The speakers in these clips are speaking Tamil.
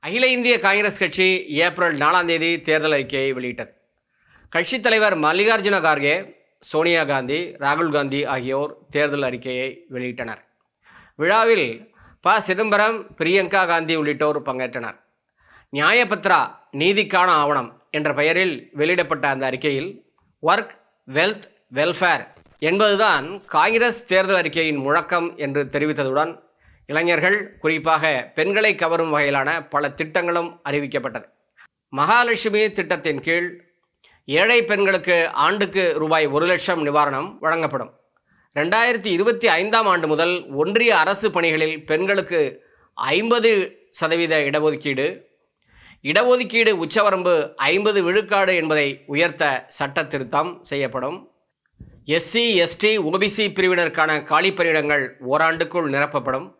அகில இந்திய காங்கிரஸ் கட்சி ஏப்ரல் நாலாம் தேதி தேர்தல் அறிக்கையை வெளியிட்டது. கட்சித் தலைவர் மல்லிகார்ஜுன கார்கே சோனியா காந்தி ராகுல் காந்தி ஆகியோர் தேர்தல் அறிக்கையை வெளியிட்டனர். விழாவில் ப. சிதம்பரம் பிரியங்கா காந்தி உள்ளிட்டோர் பங்கேற்றனர். நியாயபத்ரா நீதிக்கான ஆவணம் என்ற பெயரில் வெளியிடப்பட்ட அந்த அறிக்கையில் ஒர்க் வெல்த் வெல்ஃபேர் என்பதுதான் காங்கிரஸ் தேர்தல் அறிக்கையின் முழக்கம் என்று தெரிவித்ததுடன் இளைஞர்கள் குறிப்பாக பெண்களை கவரும் வகையிலான பல திட்டங்களும் அறிவிக்கப்பட்டது. மகாலட்சுமி திட்டத்தின் கீழ் ஏழை பெண்களுக்கு ஆண்டுக்கு ரூபாய் ஒரு லட்சம் நிவாரணம் வழங்கப்படும். ரெண்டாயிரத்தி இருபத்தி ஐந்தாம் ஆண்டு முதல் ஒன்றிய அரசு பணிகளில் பெண்களுக்கு ஐம்பது சதவீத இடஒதுக்கீடு இடஒதுக்கீடு உச்சவரம்பு ஐம்பது விழுக்காடு என்பதை உயர்த்த சட்ட திருத்தம் செய்யப்படும். எஸ்சி எஸ்டி ஓபிசி பிரிவினருக்கான காலி பணியிடங்கள் ஓராண்டுக்குள் நிரப்பப்படும்.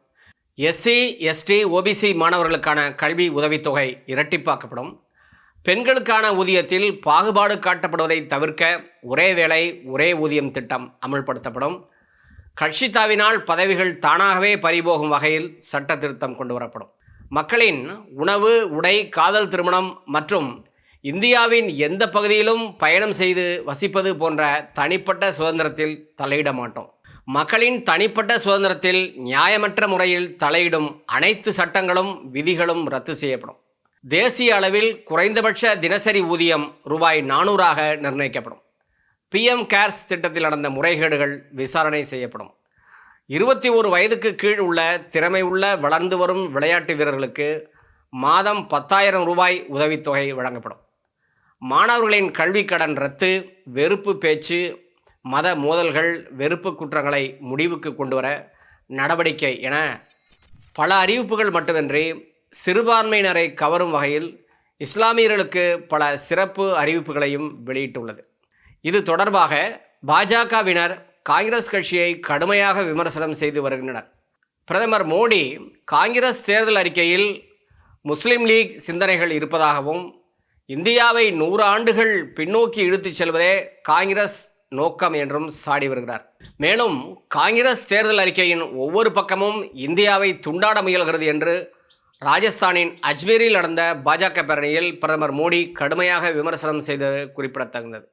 எஸ்சி எஸ்டி ஓபிசி மாணவர்களுக்கான கல்வி உதவித்தொகை இரட்டிப்பாக்கப்படும். பெண்களுக்கான ஊதியத்தில் பாகுபாடு காட்டப்படுவதை தவிர்க்க ஒரே வேலை ஒரே ஊதியம் திட்டம் அமல்படுத்தப்படும். கட்சித்தாவினால் பதவிகள் தானாகவே பறிபோகும் வகையில் சட்ட திருத்தம் கொண்டு வரப்படும் மக்களின் உணவு உடை காதல் திருமணம் மற்றும் இந்தியாவின் எந்த பகுதியிலும் பயணம் செய்து வசிப்பது போன்ற தனிப்பட்ட சுதந்திரத்தில் தலையிட மாட்டோம் மக்களின் தனிப்பட்ட சுதந்திரத்தில் நியாயமற்ற முறையில் தலையிடும் அனைத்து சட்டங்களும் விதிகளும் ரத்து செய்யப்படும். தேசிய அளவில் குறைந்தபட்ச தினசரி ஊதியம் ரூபாய் நானூறாக நிர்ணயிக்கப்படும். பிஎம் கேர்ஸ் திட்டத்தில் நடந்த முறைகேடுகள் விசாரணை செய்யப்படும். இருபத்தி ஒரு வயதுக்கு கீழ் உள்ள திறமை உள்ள வளர்ந்து வரும் விளையாட்டு வீரர்களுக்கு மாதம் பத்தாயிரம் ரூபாய் உதவித்தொகை வழங்கப்படும். மாணவர்களின் கல்விக்கடன் ரத்து வெறுப்பு பேச்சு மத மோதல்கள் வெறுப்பு குற்றங்களை முடிவுக்கு கொண்டு வர நடவடிக்கை என பல அறிவிப்புகள் மட்டுமின்றி சிறுபான்மையினரை கவரும் வகையில் இஸ்லாமியர்களுக்கு பல சிறப்பு அறிவிப்புகளையும் வெளியிட்டுள்ளது. இது தொடர்பாக பாஜகவினர் காங்கிரஸ் கட்சியை கடுமையாக விமர்சனம் செய்து வருகின்றனர். பிரதமர் மோடி காங்கிரஸ் தேர்தல் அறிக்கையில் முஸ்லீம் லீக் சிந்தனைகள் இருப்பதாகவும் இந்தியாவை நூறு ஆண்டுகள் பின்னோக்கி இழுத்துச் செல்வதே காங்கிரஸ் நோக்கம் என்றும் சாடி வருகிறார். மேலும் காங்கிரஸ் தேர்தல் அறிக்கையின் ஒவ்வொரு பக்கமும் இந்தியாவை துண்டாட முயல்கிறது என்று ராஜஸ்தானின் அஜ்மீரில் நடந்த பாஜக பேரணியில் பிரதமர் மோடி கடுமையாக விமர்சனம் செய்தது குறிப்பிடத்தகுந்தது.